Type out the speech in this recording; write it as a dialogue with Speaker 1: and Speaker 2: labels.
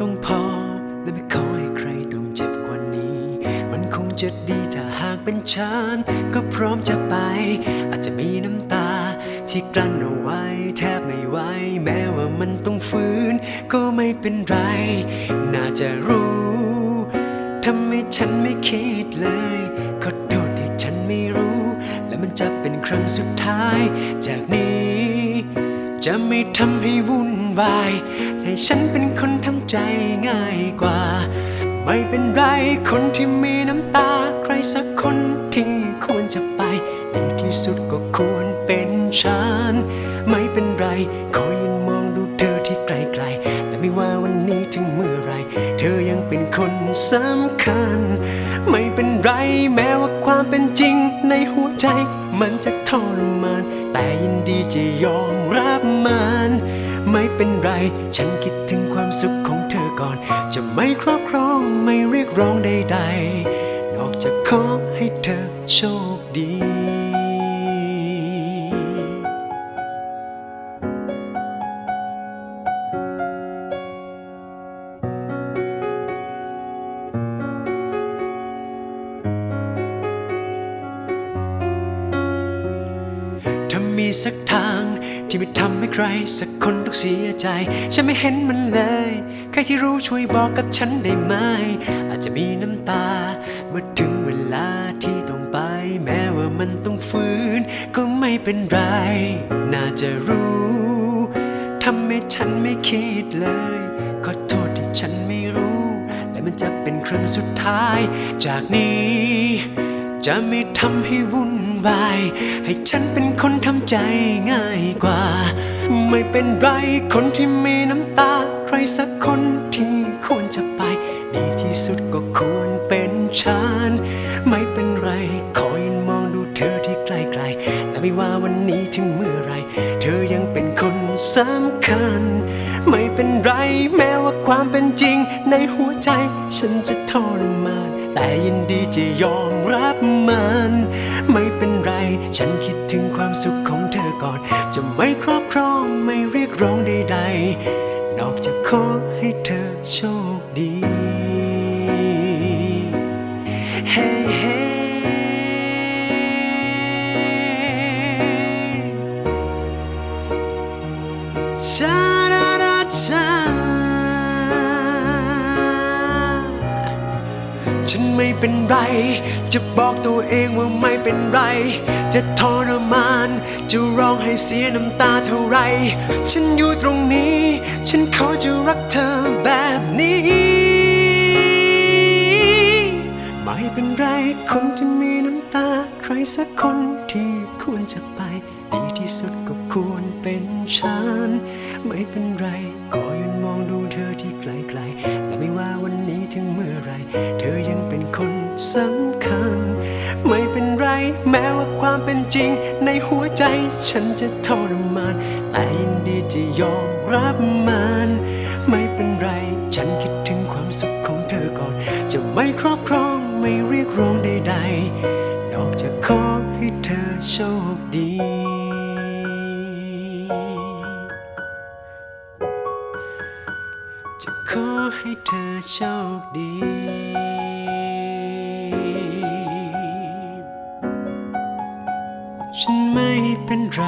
Speaker 1: ต้องพอ และไม่ขอให้ใครต้องเจ็บกว่านี้ มันคงจะดีถ้าหากเป็นฉัน ก็พร้อมจะไป อาจจะมีน้ำตา ที่กลั้นเอาไว้ แทบไม่ไหวแม้ว่ามันต้องฟื้นก็ไม่เป็นไร น่าจะรู้ทำไมฉันไม่คิดเลยขอโทษที่ฉันไม่รู้ และมันจะเป็นครั้งสุดท้าย จากนี้ จะไม่ทำให้วุ่นวายให้ฉันเป็นคนทำใจง่ายกว่า ไม่เป็นไรคนที่มีน้ำตา ใครสักคนที่ควรจะไปดีที่สุดก็ควรเป็นฉัน ไม่เป็นไรขอยืนมองดูเธอที่ไกลๆ และไม่ว่าวันนี้ถึงเมื่อไร เธอยังเป็นคนสำคัญ ไม่เป็นไรแม้ว่าความเป็นจริงในหัวใจ มันจะทรมาน แต่ยินดีจะยอมรับมัน ไม่เป็นไร ฉันคิดถึงความสุขของเธอก่อน จะไม่ครอบครองไม่เรียกร้องใดๆ สักทาง ที่ไม่ทำให้ใครสักคนต้องเสียใจ ฉันไม่เห็นมันเลย ใครที่รู้ช่วยบอกกับฉันได้ไหม อาจจะมีน้ำตา เมื่อถึงเวลาที่ต้องไป แม้ว่ามันต้องฟื้นก็ไม่เป็นไร น่าจะรู้ทำให้ฉันไม่คิดเลยขอโทษที่ฉันไม่รู้ และมันจะเป็นครั้งสุดท้าย จากนี้ จะไม่ทำให้วุ่นวาย ให้ฉันเป็นคนทำใจง่ายกว่า ไม่เป็นไรคนที่มีน้ำตา ใครสักคนที่ควรจะไป ดีที่สุดก็ควรเป็นฉัน ไม่เป็นไรขอยมองดูเธอที่ไกลๆและไม่ว่าวันนี้ถึงเมื่อไร เธอยังเป็นคนสำคัญ ไม่เป็นไรแม้ว่าความเป็นจริง ในหัวใจฉันจะทรมาน แต่ยินดีจะยอมรับมัน ไม่เป็นไร ฉันคิดถึงความสุขของเธอก่อน จะไม่ครอบครองไม่เรียกร้องใดๆ นอกจากขอให้เธอโชคดีเฮ้เฮ้ชาดาดาชา ฉันไม่เป็นไร จะบอกตัวเองว่าไม่เป็นไร จะทรมาน จะร้องให้เสียน้ำตาเท่าไร ฉันอยู่ตรงนี้ ฉันขอจะรักเธอแบบนี้ ไม่เป็นไร คนที่มีน้ำตา ใครสักคนที่ควรจะไป ดีที่สุดก็ควรเป็นฉัน ไม่เป็นไรขอยืนมองดูเธอ สำคัญ ไม่เป็นไรแม้ว่าความเป็นจริง ในหัวใจฉันจะทรมานแต่ยินดีจะยอมรับมัน ไม่เป็นไรฉันคิดถึงความสุขของเธอก่อน จะไม่ครอบครองไม่เรียกร้องใดๆ นอกจากขอให้เธอโชคดีจะขอให้เธอโชคดี ฉันไม่เป็นไร